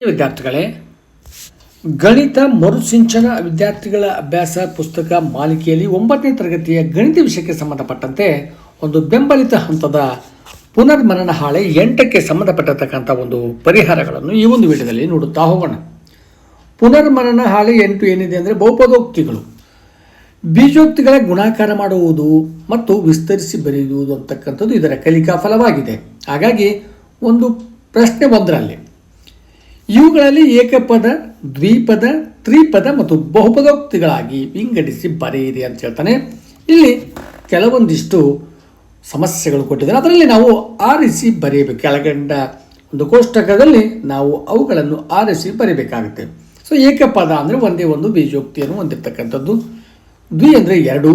ವಿದ್ಯಾರ್ಥಿಗಳೇ, ಗಣಿತ ಮರುಸಿಂಚನ ವಿದ್ಯಾರ್ಥಿಗಳ ಅಭ್ಯಾಸ ಪುಸ್ತಕ ಮಾಲಿಕೆಯಲ್ಲಿ ಒಂಬತ್ತನೇ ತರಗತಿಯ ಗಣಿತ ವಿಷಯಕ್ಕೆ ಸಂಬಂಧಪಟ್ಟಂತೆ ಒಂದು ಬೆಂಬಲಿತ ಹಂತದ ಪುನರ್ಮನನ ಹಾಳೆ ಎಂಟಕ್ಕೆ ಸಂಬಂಧಪಟ್ಟಿರ್ತಕ್ಕಂಥ ಒಂದು ಪರಿಹಾರಗಳನ್ನು ಈ ಒಂದು ವಿಡಿಯೋದಲ್ಲಿ ನೋಡುತ್ತಾ ಹೋಗೋಣ. ಪುನರ್ಮನನ ಹಾಳೆ ಎಂಟು ಏನಿದೆ ಅಂದರೆ ಬಹುಪದೋಕ್ತಿಗಳು. ಬೀಜೋಕ್ತಿಗಳ ಗುಣಾಕಾರ ಮಾಡುವುದು ಮತ್ತು ವಿಸ್ತರಿಸಿ ಬರೆಯುವುದು ಅಂತಕ್ಕಂಥದ್ದು ಇದರ ಕಲಿಕಾ ಫಲವಾಗಿದೆ. ಹಾಗಾಗಿ ಒಂದು ಪ್ರಶ್ನೆ ಒಂದರಲ್ಲಿ ಇವುಗಳಲ್ಲಿ ಏಕಪದ, ದ್ವಿಪದ, ತ್ರಿಪದ ಮತ್ತು ಬಹುಪದೋಕ್ತಿಗಳಾಗಿ ವಿಂಗಡಿಸಿ ಬರೆಯಿರಿ ಅಂತ ಹೇಳ್ತಾನೆ. ಇಲ್ಲಿ ಕೆಲವೊಂದಿಷ್ಟು ಸಮಸ್ಯೆಗಳು ಕೊಟ್ಟಿದ್ದಾರೆ. ಅದರಲ್ಲಿ ನಾವು ಆರಿಸಿ ಬರೆಯಬೇಕು. ಕೆಳಗಂಡ ಒಂದು ಕೋಷ್ಟಕದಲ್ಲಿ ನಾವು ಅವುಗಳನ್ನು ಆರಿಸಿ ಬರೀಬೇಕಾಗುತ್ತೆ ಸೊ ಏಕಪದ ಅಂದರೆ ಒಂದೇ ಒಂದು ಬೀಜೋಕ್ತಿಯನ್ನು ಹೊಂದಿರತಕ್ಕಂಥದ್ದು. ದ್ವಿ ಅಂದರೆ ಎರಡು,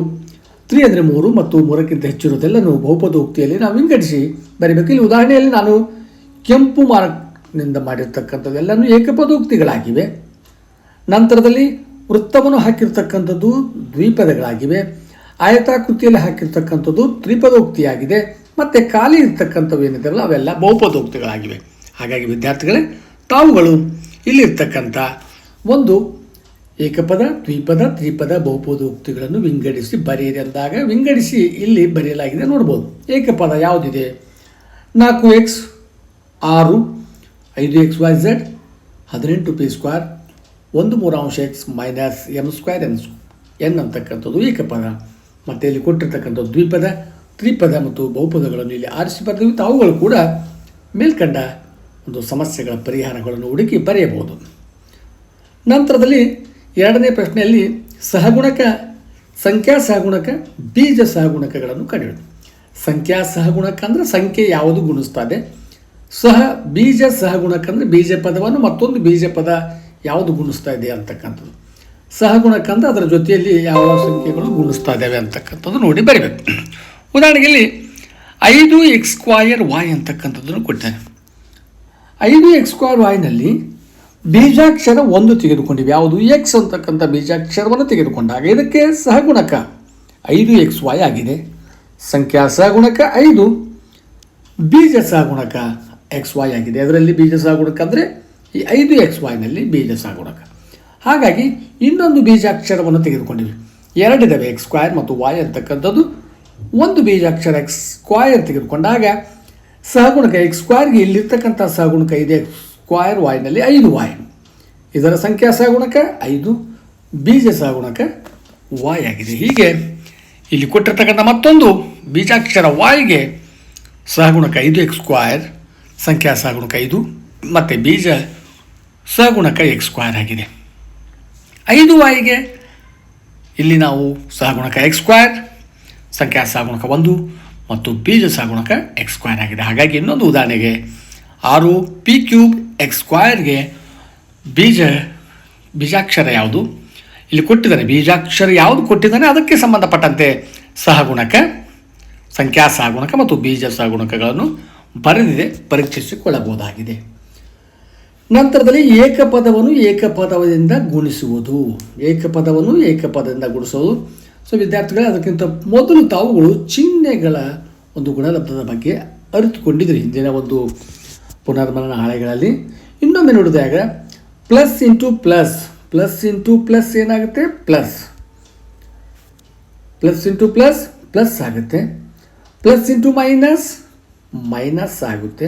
ತ್ರಿ ಅಂದರೆ ಮೂರು ಮತ್ತು ಮೂರಕ್ಕಿಂತ ಹೆಚ್ಚಿರುವುದೆಲ್ಲನೂ ಬಹುಪದೋಕ್ತಿಯಲ್ಲಿ ನಾವು ವಿಂಗಡಿಸಿ ಬರೀಬೇಕು. ಇಲ್ಲಿ ಉದಾಹರಣೆಯಲ್ಲಿ ನಾನು ಕೆಂಪು ಮಾರ್ಕ್ನಿಂದ ಮಾಡಿರ್ತಕ್ಕಂಥದ್ದೆಲ್ಲನೂ ಏಕಪದೋಕ್ತಿಗಳಾಗಿವೆ ನಂತರದಲ್ಲಿ ವೃತ್ತವನ್ನು ಹಾಕಿರ್ತಕ್ಕಂಥದ್ದು ದ್ವಿಪದಗಳಾಗಿವೆ. ಆಯತಾಕೃತಿಯಲ್ಲಿ ಹಾಕಿರ್ತಕ್ಕಂಥದ್ದು ತ್ರಿಪದೋಕ್ತಿಯಾಗಿದೆ. ಮತ್ತು ಖಾಲಿ ಇರ್ತಕ್ಕಂಥವು ಏನಿದೆಯಲ್ಲ ಅವೆಲ್ಲ ಬಹುಪದೋಕ್ತಿಗಳಾಗಿವೆ. ಹಾಗಾಗಿ ವಿದ್ಯಾರ್ಥಿಗಳೇ, ತಾವುಗಳು ಇಲ್ಲಿರ್ತಕ್ಕಂಥ ಒಂದು ಏಕಪದ, ದ್ವಿಪದ, ತ್ರಿಪದ ಬಹುಪದೋಕ್ತಿಗಳನ್ನು ವಿಂಗಡಿಸಿ ಬರೆಯಿರಿ ಅಂದಾಗ, ವಿಂಗಡಿಸಿ ಇಲ್ಲಿ ಬರೆಯಲಾಗಿದೆ ನೋಡ್ಬೋದು. ಏಕಪದ ಯಾವುದಿದೆ? ನಾಲ್ಕು ಎಕ್ಸ್, ಆರು ಐದು ಎಕ್ಸ್ ವೈ ಝೆಡ್ ಹದಿನೆಂಟು ಪಿ ಸ್ಕ್ವೇರ್ ಒಂದು ಮೂರಾಂಶ X minus M square N N ಅಂತಕ್ಕಂಥದ್ದು ಏಕಪದ ಮತ್ತು ಇಲ್ಲಿ ಕೊಟ್ಟಿರ್ತಕ್ಕಂಥ ದ್ವಿಪದ, ತ್ರಿಪದ ಮತ್ತು ಬಹುಪದಗಳನ್ನು ಇಲ್ಲಿ ಆರಿಸಿ ಬರೆದಿವೆ ಅವುಗಳು ಕೂಡ ಮೇಲ್ಕಂಡ ಒಂದು ಸಮಸ್ಯೆಗಳ ಪರಿಹಾರಗಳನ್ನು ಹುಡುಕಿ ಬರೆಯಬಹುದು. ನಂತರದಲ್ಲಿ ಎರಡನೇ ಪ್ರಶ್ನೆಯಲ್ಲಿ ಸಹಗುಣಕ ಸಂಖ್ಯಾ ಸಹಗುಣಕ ಬೀಜ ಸಹಗುಣಕಗಳನ್ನು ಕಂಡುಹಿಡಿದು ಸಂಖ್ಯಾ ಸಹಗುಣಕ ಅಂದರೆ ಸಂಖ್ಯೆ ಯಾವುದು ಗುಣಿಸ್ತದೆ ಸಹ ಬೀಜ ಸಹಗುಣಕ ಅಂದರೆ ಬೀಜ ಪದವನ್ನು ಮತ್ತೊಂದು ಬೀಜ ಪದ ಯಾವುದು ಗುಣಿಸ್ತಾ ಇದೆ ಅಂತಕ್ಕಂಥದ್ದು. ಸಹಗುಣಕ ಅಂದರೆ ಜೊತೆಯಲ್ಲಿ ಯಾವ ಸಂಖ್ಯೆಗಳು ಗುಣಿಸ್ತಾ ಇದ್ದಾವೆ ಅಂತಕ್ಕಂಥದ್ದು ನೋಡಿ ಬರೀಬೇಕು. ಉದಾಹರಣೆಗೆ ಇಲ್ಲಿ ಐದು ಎಕ್ಸ್ ಸ್ಕ್ವಾಯರ್ ವಾಯ್ ಅಂತಕ್ಕಂಥದ್ದನ್ನು ಕೊಟ್ಟಿದ್ದಾರೆ ಐದು ಎಕ್ಸ್ ಸ್ಕ್ವೇರ್ ವಾಯ್ನಲ್ಲಿ ಬೀಜಾಕ್ಷರ ಒಂದು ತೆಗೆದುಕೊಂಡಿವೆ. ಯಾವುದು? ಎಕ್ಸ್ ಅಂತಕ್ಕಂಥ ಬೀಜಾಕ್ಷರವನ್ನು ತೆಗೆದುಕೊಂಡಾಗ ಇದಕ್ಕೆ ಸಹಗುಣಕ ಐದು ಎಕ್ಸ್ ವಾಯ್ ಆಗಿದೆ. ಸಂಖ್ಯಾ ಸಹಗುಣಕ ಐದು, ಬೀಜ ಸಹಗುಣಕ ಎಕ್ಸ್ ವೈ ಆಗಿದೆ. ಅದರಲ್ಲಿ ಬೀಜ ಸಹಗುಣಕ ಅಂದರೆ ಈ ಐದು ಎಕ್ಸ್ ವೈನಲ್ಲಿ ಬೀಜ ಸಹಗುಣಕ ಹಾಗಾಗಿ ಇನ್ನೊಂದು ಬೀಜಾಕ್ಷರವನ್ನು ತೆಗೆದುಕೊಂಡಿವೆ ಎರಡಿದ್ದಾವೆ ಎಕ್ಸ್ ಸ್ಕ್ವಾಯರ್ ಮತ್ತು ವಾಯ್ ಅಂತಕ್ಕಂಥದ್ದು ಒಂದು ಬೀಜಾಕ್ಷರ ಎಕ್ಸ್ ಸ್ಕ್ವಾಯರ್ ತೆಗೆದುಕೊಂಡಾಗ ಸಹಗುಣಕ ಎಕ್ಸ್ ಸ್ಕ್ವೈರ್ಗೆ ಇಲ್ಲಿರ್ತಕ್ಕಂಥ ಸಹಗುಣಕ ಇದೆ. ಸ್ಕ್ವಾಯರ್ ವಾಯ್ನಲ್ಲಿ ಐದು ವಾಯ್ ಇದರ ಸಂಖ್ಯಾ ಸಹಗುಣಕ ಐದು, ಬೀಜ ಸಹಗುಣಕ ವಾಯ್ ಆಗಿದೆ. ಹೀಗೆ ಇಲ್ಲಿ ಕೊಟ್ಟಿರ್ತಕ್ಕಂಥ ಮತ್ತೊಂದು ಬೀಜಾಕ್ಷರ ವಾಯ್ಗೆ ಸಹಗುಣಕ ಐದು ಎಕ್ಸ್ ಸ್ಕ್ವಾಯರ್ ಸಂಖ್ಯಾ ಸಹಗುಣಕ ಐದು, ಮತ್ತು ಬೀಜ ಸಹಗುಣಕ ಎಕ್ಸ್ ಸ್ಕ್ವಾಯರ್ ಆಗಿದೆ. ಐದು ವಾಯಿಗೆ ಇಲ್ಲಿ ನಾವು ಸಹಗುಣಕ ಎಕ್ಸ್ ಸ್ಕ್ವಾಯರ್ ಸಂಖ್ಯಾ ಸಹಗುಣಕ ಒಂದು, ಮತ್ತು ಬೀಜ ಸಹಗುಣಕ ಎಕ್ಸ್ ಸ್ಕ್ವಾಯರ್ ಆಗಿದೆ. ಹಾಗಾಗಿ ಇನ್ನೊಂದು ಉದಾಹರಣೆಗೆ ಆರು ಪಿ ಕ್ಯೂಬ್ ಎಕ್ಸ್ ಬೀಜ, ಬೀಜಾಕ್ಷರ ಯಾವುದು? ಇಲ್ಲಿ ಕೊಟ್ಟಿದ್ದಾನೆ ಬೀಜಾಕ್ಷರ ಯಾವುದು ಕೊಟ್ಟಿದ್ದಾನೆ? ಅದಕ್ಕೆ ಸಂಬಂಧಪಟ್ಟಂತೆ ಸಹಗುಣಕ ಸಂಖ್ಯಾ ಸಹಗುಣಕ ಮತ್ತು ಬೀಜ ಸಹಗುಣಕಗಳನ್ನು ಬರೆದಿದೆ, ಪರೀಕ್ಷಿಸಿಕೊಳ್ಳಬಹುದಾಗಿದೆ. ನಂತರದಲ್ಲಿ ಏಕಪದವನ್ನು ಏಕಪದದಿಂದ ಗುಣಿಸುವುದು. ಏಕಪದವನ್ನು ಏಕಪದದಿಂದ ಗುಣಿಸುವುದು. ಸೊ, ವಿದ್ಯಾರ್ಥಿಗಳೇ, ಅದಕ್ಕಿಂತ ಮೊದಲು ತಾವುಗಳು ಚಿಹ್ನೆಗಳ ಒಂದು ಗುಣಲಬ್ಧದ ಬಗ್ಗೆ ಅರಿತುಕೊಂಡಿದ್ರಿ ಹಿಂದಿನ ಒಂದು ಪುನರ್ಮನನ ಹಾಳೆಗಳಲ್ಲಿ. ಇನ್ನೊಮ್ಮೆ ನೋಡಿದಾಗ plus into plus plus into plus ಏನಾಗುತ್ತೆ? Plus. Plus into plus plus ಆಗುತ್ತೆ. ಪ್ಲಸ್ ಇಂಟು ಮೈನಸ್ ಮೈನಸ್ ಆಗುತ್ತೆ.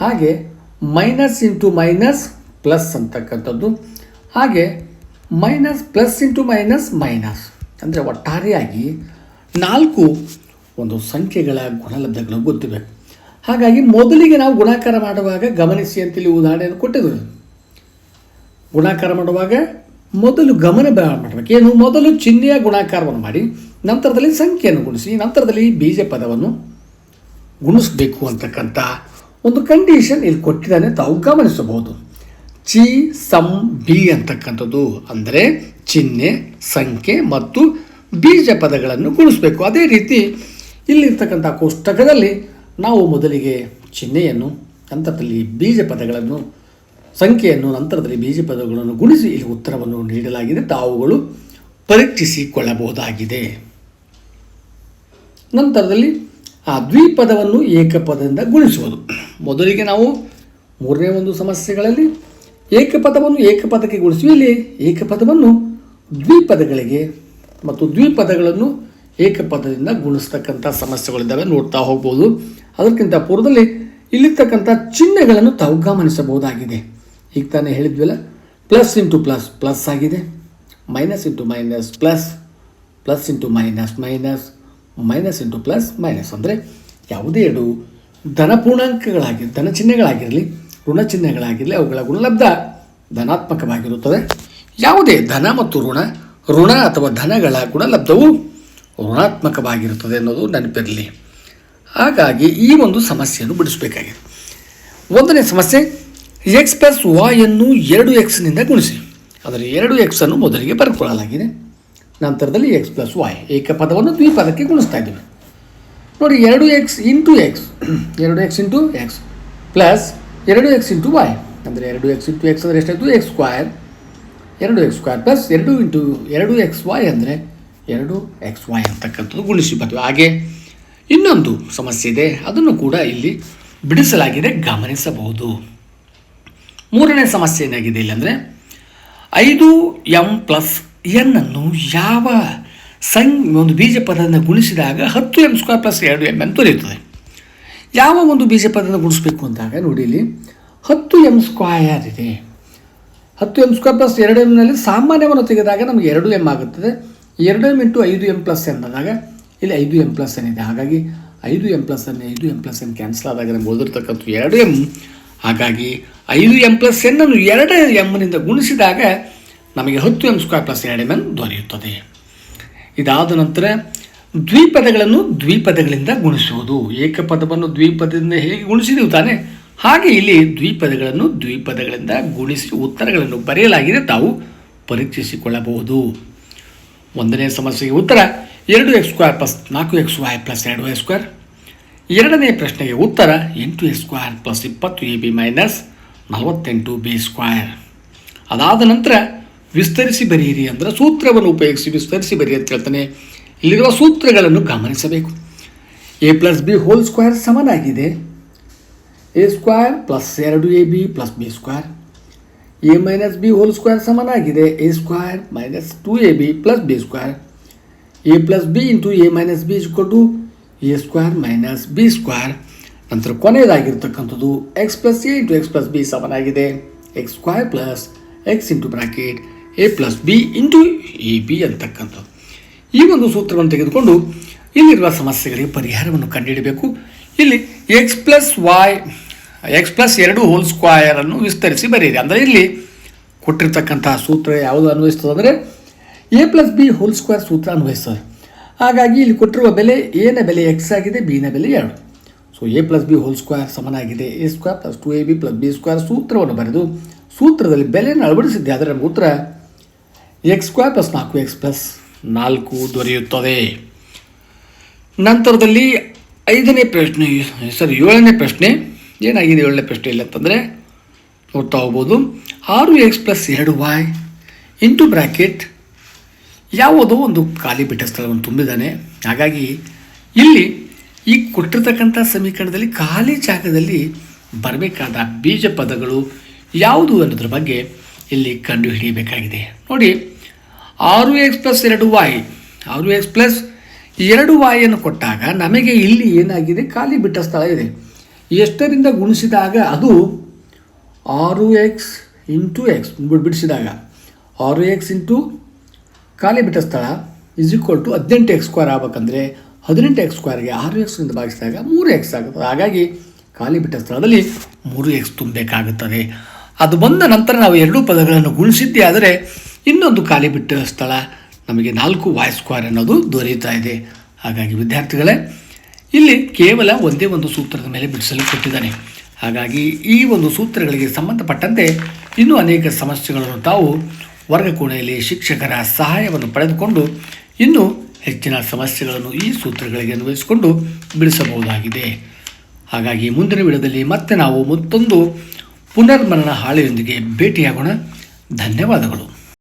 ಹಾಗೆ ಮೈನಸ್ ಇಂಟು ಮೈನಸ್ ಪ್ಲಸ್ ಅಂತಕ್ಕಂಥದ್ದು. ಹಾಗೆ minus plus into minus minus. ಅಂದರೆ ಒಟ್ಟಾರೆಯಾಗಿ ನಾಲ್ಕು ಒಂದು ಸಂಖ್ಯೆಗಳ ಗುಣಲಬ್ಧಗಳು ಗೊತ್ತಿವೆ. ಹಾಗಾಗಿ ಮೊದಲಿಗೆ ನಾವು ಗುಣಾಕಾರ ಮಾಡುವಾಗ ಗಮನಿಸಿ ಅಂತೇಳಿ ಉದಾಹರಣೆಯನ್ನು ಕೊಟ್ಟಿದ್ದೇವೆ. ಗುಣಾಕಾರ ಮಾಡುವಾಗ ಮೊದಲು ಗಮನ ಮಾಡಬೇಕು. ಏನು? ಮೊದಲು ಚಿಹ್ನೆಯ ಗುಣಾಕಾರವನ್ನು ಮಾಡಿ, ನಂತರದಲ್ಲಿ ಸಂಖ್ಯೆಯನ್ನು ಗುಣಿಸಿ, ನಂತರದಲ್ಲಿ ಬೀಜ ಪದವನ್ನು ಗುಣಿಸಬೇಕು ಅಂತಕ್ಕಂಥ ಒಂದು ಕಂಡೀಷನ್ ಇಲ್ಲಿ ಕೊಟ್ಟಿದ್ದಾನೆ ತಾವು ಗಮನಿಸಬಹುದು. ಚಿ ಸಮ್ ಬಿ ಅಂತಕ್ಕಂಥದ್ದು ಅಂದರೆ ಚಿಹ್ನೆ, ಸಂಖ್ಯೆ ಮತ್ತು ಬೀಜ ಪದಗಳನ್ನು ಗುಣಿಸಬೇಕು. ಅದೇ ರೀತಿ ಇಲ್ಲಿರ್ತಕ್ಕಂಥ ಕೋಷ್ಟಕದಲ್ಲಿ ನಾವು ಮೊದಲಿಗೆ ಚಿಹ್ನೆಯನ್ನು, ನಂತರದಲ್ಲಿ ಬೀಜ ಪದಗಳನ್ನು, ಸಂಖ್ಯೆಯನ್ನು, ನಂತರದಲ್ಲಿ ಬೀಜ ಪದಗಳನ್ನು ಗುಣಿಸಿ ಇಲ್ಲಿ ಉತ್ತರವನ್ನು ನೀಡಲಾಗಿದೆ. ತಾವುಗಳು ಪರೀಕ್ಷಿಸಿಕೊಳ್ಳಬಹುದಾಗಿದೆ. ನಂತರದಲ್ಲಿ ಆ ದ್ವಿಪದವನ್ನು ಏಕಪದದಿಂದ ಗುಣಿಸುವುದು. ಮೊದಲಿಗೆ ನಾವು ಮೂರನೇ ಒಂದು ಸಮಸ್ಯೆಗಳಲ್ಲಿ ಏಕಪದವನ್ನು ಏಕಪದಕ್ಕೆ ಗುಣಿಸುವ ಇಲ್ಲಿ ಏಕಪದವನ್ನು ದ್ವಿಪದಗಳಿಗೆ ಮತ್ತು ದ್ವಿಪದಗಳನ್ನು ಏಕಪದದಿಂದ ಗುಣಿಸ್ತಕ್ಕಂಥ ಸಮಸ್ಯೆಗಳಿದ್ದಾವೆ ನೋಡ್ತಾ ಹೋಗ್ಬೋದು. ಅದಕ್ಕಿಂತ ಪೂರ್ವದಲ್ಲಿ ಇಲ್ಲಿರ್ತಕ್ಕಂಥ ಚಿಹ್ನೆಗಳನ್ನು ತಾವು ಗಮನಿಸಬಹುದಾಗಿದೆ. ಈಗ ತಾನೇ ಹೇಳಿದ್ವಲ್ಲ, ಪ್ಲಸ್ ಇಂಟು ಪ್ಲಸ್ ಪ್ಲಸ್ ಆಗಿದೆ. Minus into minus plus plus into minus minus. Minus into plus minus ಅಂದರೆ ಯಾವುದೇ ಎರಡು ಧನ ಪೂರ್ಣಾಂಕಗಳಾಗಿ, ಧನ ಚಿಹ್ನೆಗಳಾಗಿರಲಿ, ಋಣ ಚಿಹ್ನೆಗಳಾಗಿರಲಿ, ಅವುಗಳ ಗುಣಲಬ್ಧ ಧನಾತ್ಮಕವಾಗಿರುತ್ತದೆ. ಯಾವುದೇ ಧನ ಮತ್ತು ಋಣ ಋಣ ಅಥವಾ ಧನಗಳ ಗುಣಲಬ್ಧವು ಋಣಾತ್ಮಕವಾಗಿರುತ್ತದೆ ಅನ್ನೋದು ನೆನಪಿರಲಿ. ಹಾಗಾಗಿ ಈ ಒಂದು ಸಮಸ್ಯೆಯನ್ನು ಬಿಡಿಸಬೇಕಾಗಿದೆ. ಒಂದನೇ ಸಮಸ್ಯೆ ಎಕ್ಸ್ ಪ್ಲಸ್ ವಾಯನ್ನು ಎರಡು ಎಕ್ಸ್ನಿಂದ ಗುಣಿಸಿ. ಅದರ ಎರಡು ಎಕ್ಸನ್ನು ಮೊದಲಿಗೆ ಬರ್ಕೊಳ್ಳಲಾಗಿದೆ ನಂತರದಲ್ಲಿ ಎಕ್ಸ್ ಪ್ಲಸ್ ವಾಯ್ ಏಕಪದವನ್ನು ದ್ವಿಪದಕ್ಕೆ ಗುಣಿಸ್ತಾ ಇದ್ದೀವಿ ನೋಡಿ, ಎರಡು ಎಕ್ಸ್ ಇಂಟು ಎಕ್ಸ್ ಎರಡು ಎಕ್ಸ್ ಇಂಟು ಎಕ್ಸ್ ಪ್ಲಸ್ ಎರಡು ಎಕ್ಸ್ ಇಂಟು ವೈ ಅಂದರೆ ಎರಡು ಎಕ್ಸ್ ಇಂಟು ಎಕ್ಸ್ ಅಂದರೆ ಎಷ್ಟಾಯಿತು? ಎಕ್ಸ್ ಸ್ಕ್ವಯರ್ ಎರಡು ಎಕ್ಸ್ ಸ್ಕ್ವಯರ್ ಪ್ಲಸ್ ಎರಡು ಇಂಟು ಎರಡು ಎಕ್ಸ್ ವೈ ಅಂದರೆ ಎರಡು ಎಕ್ಸ್ ವೈ ಅಂತಕ್ಕಂಥದ್ದು ಗುಣಿಸಿ ಬರ್ತೀವಿ ಹಾಗೆ ಇನ್ನೊಂದು ಸಮಸ್ಯೆ ಇದೆ. ಅದನ್ನು ಕೂಡ ಇಲ್ಲಿ ಬಿಡಿಸಲಾಗಿದೆ, ಗಮನಿಸಬಹುದು. ಮೂರನೇ ಸಮಸ್ಯೆ ಏನಾಗಿದೆ ಇಲ್ಲಂದರೆ ಐದು ಎಂ ಪ್ಲಸ್ ಎನ್ ಅನ್ನು ಯಾವ ಸಂ ಒಂದು ಬೀಜ ಪದದಿಂದ ಗುಣಿಸಿದಾಗ ಹತ್ತು ಎಂ ಸ್ಕ್ವೇರ್ ಪ್ಲಸ್ ಎರಡು ಎಂ ಅಂತ ದೊರೆಯುತ್ತದೆ. ಯಾವ ಒಂದು ಬೀಜ ಪದದಿಂದ ಗುಣಿಸ್ಬೇಕು ಅಂದಾಗ ನೋಡಿ ಇಲ್ಲಿ ಹತ್ತು ಎಂ ಸ್ಕ್ವಾಯರ್ ಇದೆ. ಹತ್ತು ಎಂ ಸ್ಕ್ವೇರ್ ಪ್ಲಸ್ ಎರಡು ಎಮ್ನಲ್ಲಿ ಸಾಮಾನ್ಯವನ್ನು ತೆಗೆದಾಗ ನಮಗೆ ಎರಡು ಎಂ ಆಗುತ್ತದೆ. ಎರಡು ಎಂ ಇಂಟು ಐದು ಎಂ ಪ್ಲಸ್ ಎನ್ ಅಂದಾಗ ಇಲ್ಲಿ ಐದು ಎಂ ಪ್ಲಸ್ ಎನ್ ಇದೆ. ಹಾಗಾಗಿ ಐದು ಎಂ ಪ್ಲಸ್ ಎನ್, ಐದು ಎಂ ಪ್ಲಸ್ ಎನ್ ಕ್ಯಾನ್ಸಲ್ ಆದಾಗ ನಮ್ಗೆ ಓದಿರ್ತಕ್ಕಂಥ ಎರಡು ಎಂ ಹಾಗಾಗಿ ಐದು ಎಂ ಪ್ಲಸ್ ಎನ್ನನ್ನು ಎರಡು ಎಮ್ನಿಂದ ಗುಣಿಸಿದಾಗ ನಮಗೆ ಹತ್ತು ಎಂ ಸ್ಕ್ವೇರ್ ಪ್ಲಸ್ ಎರಡು ಎಂ ಎನ್ ದೊರೆಯುತ್ತದೆ. ಇದಾದ ನಂತರ ದ್ವಿಪದಗಳನ್ನು ದ್ವಿಪದಗಳಿಂದ ಗುಣಿಸುವುದು. ಏಕಪದವನ್ನು ದ್ವಿಪದದಿಂದ ಹೇಗೆ ಗುಣಿಸಿದೆವು ತಾನೆ? ಹಾಗೆ ಇಲ್ಲಿ ದ್ವಿಪದಗಳನ್ನು ದ್ವಿಪದಗಳಿಂದ ಗುಣಿಸಿ ಉತ್ತರಗಳನ್ನು ಬರೆಯಲಾಗಿದೆ. ತಾವು ಪರೀಕ್ಷಿಸಿಕೊಳ್ಳಬಹುದು. ಒಂದನೇ ಸಮಸ್ಯೆಗೆ ಉತ್ತರ. ಎರಡು ಎಕ್ಸ್ ಸ್ಕ್ವೇರ್ ಪ್ಲಸ್ ನಾಲ್ಕು ಎಕ್ಸ್ ವೈ ಪ್ಲಸ್ ಎರಡು ವೈ ಸ್ಕ್ವೇರ್. ಎರಡನೇ ಪ್ರಶ್ನೆಗೆ ಉತ್ತರ. ಎಂಟು ಎಕ್ಸ್ ಸ್ಕ್ವೇರ್ ಪ್ಲಸ್ ಇಪ್ಪತ್ತು ಎ ಬಿ ಮೈನಸ್ ನಲವತ್ತೆಂಟು ಬಿ ಸ್ಕ್ವೇರ್. ಅದಾದ ನಂತರ ವಿಸ್ತರಿಸಿ ಬರೆಯಿರಿ ಅಂದರೆ ಸೂತ್ರವನ್ನು ಉಪಯೋಗಿಸಿ ವಿಸ್ತರಿಸಿ ಬರೆಯಿರಿ ಅಂತ ಹೇಳ್ತಾನೆ. ಇಲ್ಲಿರುವ ಸೂತ್ರಗಳನ್ನು ಗಮನಿಸಬೇಕು. A plus B whole square ಸಮನಾಗಿದೆ. ಎ ಸ್ಕ್ವೇರ್ ಪ್ಲಸ್ ಎರಡು A B plus B square A minus B whole square ಸಮನಾಗಿದೆ. A square minus two A B plus B square A plus B into A minus B ಇಸ್ಕೊಟ್ಟು A square minus B square ನಂತರ ಕೊನೆಯದಾಗಿರ್ತಕ್ಕಂಥದ್ದು X plus A into X plus B ಸಮನಾಗಿದೆ. X square plus X into bracket A plus B into A B ಅಂತಕ್ಕಂಥದ್ದು. ಈ ಒಂದು ಸೂತ್ರವನ್ನು ತೆಗೆದುಕೊಂಡು ಇಲ್ಲಿರುವ ಸಮಸ್ಯೆಗಳಿಗೆ ಪರಿಹಾರವನ್ನು ಕಂಡುಹಿಡಬೇಕು. ಇಲ್ಲಿ X plus Y X plus ಎರಡು ಹೋಲ್ ಸ್ಕ್ವಾಯರನ್ನು ವಿಸ್ತರಿಸಿ ಬರೆಯಿರಿ. ಅಂದರೆ ಇಲ್ಲಿ ಕೊಟ್ಟಿರ್ತಕ್ಕಂತಹ ಸೂತ್ರ ಯಾವುದು ಅನ್ವಯಿಸ್ತದೆ ಅಂದರೆ A plus B whole square ಸೂತ್ರ ಅನ್ವಯಿಸ್ತದೆ. ಹಾಗಾಗಿ ಇಲ್ಲಿ ಕೊಟ್ಟಿರುವ ಬೆಲೆ ಎನ ಬೆಲೆ ಎಕ್ಸ್ ಆಗಿದೆ ಬಿನ ಬೆಲೆ ಎರಡು. So A plus B whole square ಸಮನಾಗಿದೆ. A square plus two A B plus B square ಸೂತ್ರವನ್ನು ಬರೆದು ಸೂತ್ರದಲ್ಲಿ ಬೆಲೆಯನ್ನು ಅಳವಡಿಸಿದ್ದೆ. ಆದರೆ ನಮಗೆ ಉತ್ತರ ಎಕ್ಸ್ ಸ್ಕ್ವೇರ್ ಪ್ಲಸ್ ನಾಲ್ಕು ಎಕ್ಸ್ ಪ್ಲಸ್ ನಾಲ್ಕು ದೊರೆಯುತ್ತದೆ ನಂತರದಲ್ಲಿ ಐದನೇ ಪ್ರಶ್ನೆ ಸರಿ ಏಳನೇ ಪ್ರಶ್ನೆ. ಏನಾಗಿದೆ ಏಳನೇ ಪ್ರಶ್ನೆ ಇಲ್ಲ ಅಂತಂದರೆ, ನೋಡ್ತಾ ಹೋಗ್ಬೋದು. ಆರು ಎಕ್ಸ್ ಪ್ಲಸ್ ಎರಡು ವಾಯ್ ಇಂಟು ಬ್ರ್ಯಾಕೆಟ್ ಯಾವುದೋ ಒಂದು ಖಾಲಿ ಬಿಟ್ಟ ಸ್ಥಳವನ್ನು ತುಂಬಿದ್ದಾನೆ. ಹಾಗಾಗಿ ಇಲ್ಲಿ ಈ ಕೊಟ್ಟಿರ್ತಕ್ಕಂಥ ಸಮೀಕರಣದಲ್ಲಿ ಖಾಲಿ ಜಾಗದಲ್ಲಿ ಬರಬೇಕಾದ ಬೀಜ ಪದಗಳು ಯಾವುದು ಅನ್ನೋದ್ರ ಬಗ್ಗೆ ಇಲ್ಲಿ ಕಂಡುಹಿಡಿಯಬೇಕಾಗಿದೆ. ನೋಡಿ. ಆರು ಎಕ್ಸ್ ಪ್ಲಸ್ ಎರಡು ವಾಯ್. ಆರು ಎಕ್ಸ್ ಪ್ಲಸ್ ಎರಡು ವಾಯನ್ನು ಕೊಟ್ಟಾಗ ನಮಗೆ ಇಲ್ಲಿ ಏನಾಗಿದೆ? ಖಾಲಿ ಬಿಟ್ಟ ಸ್ಥಳ ಇದೆ. ಎಷ್ಟರಿಂದ ಗುಣಿಸಿದಾಗ ಅದು ಆರು ಎಕ್ಸ್ ಇಂಟು ಎಕ್ಸ್ ಬಿಡಿಸಿದಾಗ. ಆರು ಎಕ್ಸ್ ಇಂಟು ಖಾಲಿ ಬಿಟ್ಟ ಸ್ಥಳ ಇಸ್ ಈಕ್ವಲ್ ಟು ಹದಿನೆಂಟು ಎಕ್ಸ್ ಸ್ಕ್ವೇರ್ ಆಗ್ಬೇಕಂದ್ರೆ ಹದಿನೆಂಟು ಎಕ್ಸ್ ಸ್ಕ್ವೇರ್ಗೆ ಆರು ಎಕ್ಸ್ನಿಂದ ಭಾಗಿಸಿದಾಗ ಮೂರು ಎಕ್ಸ್ ಆಗುತ್ತದೆ. ಹಾಗಾಗಿ ಖಾಲಿ ಬಿಟ್ಟ ಸ್ಥಳದಲ್ಲಿ ಮೂರು ಎಕ್ಸ್ ತುಂಬಬೇಕಾಗುತ್ತದೆ. ಅದು ಬಂದ ನಂತರ ನಾವು ಎರಡೂ ಪದಗಳನ್ನು ಗುಣಿಸಿದ್ದೇ ಆದರೆ ಇನ್ನೊಂದು ಖಾಲಿ ಬಿಟ್ಟ ಸ್ಥಳ ನಮಗೆ ನಾಲ್ಕು ವಾಯ್ ಸ್ಕ್ವಾರ್ ಅನ್ನೋದು ದೊರೆಯುತ್ತಾ ಇದೆ. ಹಾಗಾಗಿ ವಿದ್ಯಾರ್ಥಿಗಳೇ, ಇಲ್ಲಿ ಕೇವಲ ಒಂದೇ ಒಂದು ಸೂತ್ರದ ಮೇಲೆ ಬಿಡಿಸಲು ಕೊಟ್ಟಿದ್ದಾನೆ. ಹಾಗಾಗಿ ಈ ಒಂದು ಸೂತ್ರಗಳಿಗೆ ಸಂಬಂಧಪಟ್ಟಂತೆ ಇನ್ನೂ ಅನೇಕ ಸಮಸ್ಯೆಗಳನ್ನು ತಾವು ವರ್ಗಕೋಣೆಯಲ್ಲಿ ಶಿಕ್ಷಕರ ಸಹಾಯವನ್ನು ಪಡೆದುಕೊಂಡು ಇನ್ನೂ ಹೆಚ್ಚಿನ ಸಮಸ್ಯೆಗಳನ್ನು ಈ ಸೂತ್ರಗಳಿಗೆ ಅನ್ವಯಿಸಿಕೊಂಡು ಬಿಡಿಸಬಹುದಾಗಿದೆ. ಹಾಗಾಗಿ ಮುಂದಿನ ವಿಡಿಯೋದಲ್ಲಿ ಮತ್ತೆ ನಾವು ಮತ್ತೊಂದು ಪುನರ್ಮನನ ಹಾಳೆಯೊಂದಿಗೆ ಭೇಟಿಯಾಗೋಣ. ಧನ್ಯವಾದಗಳು.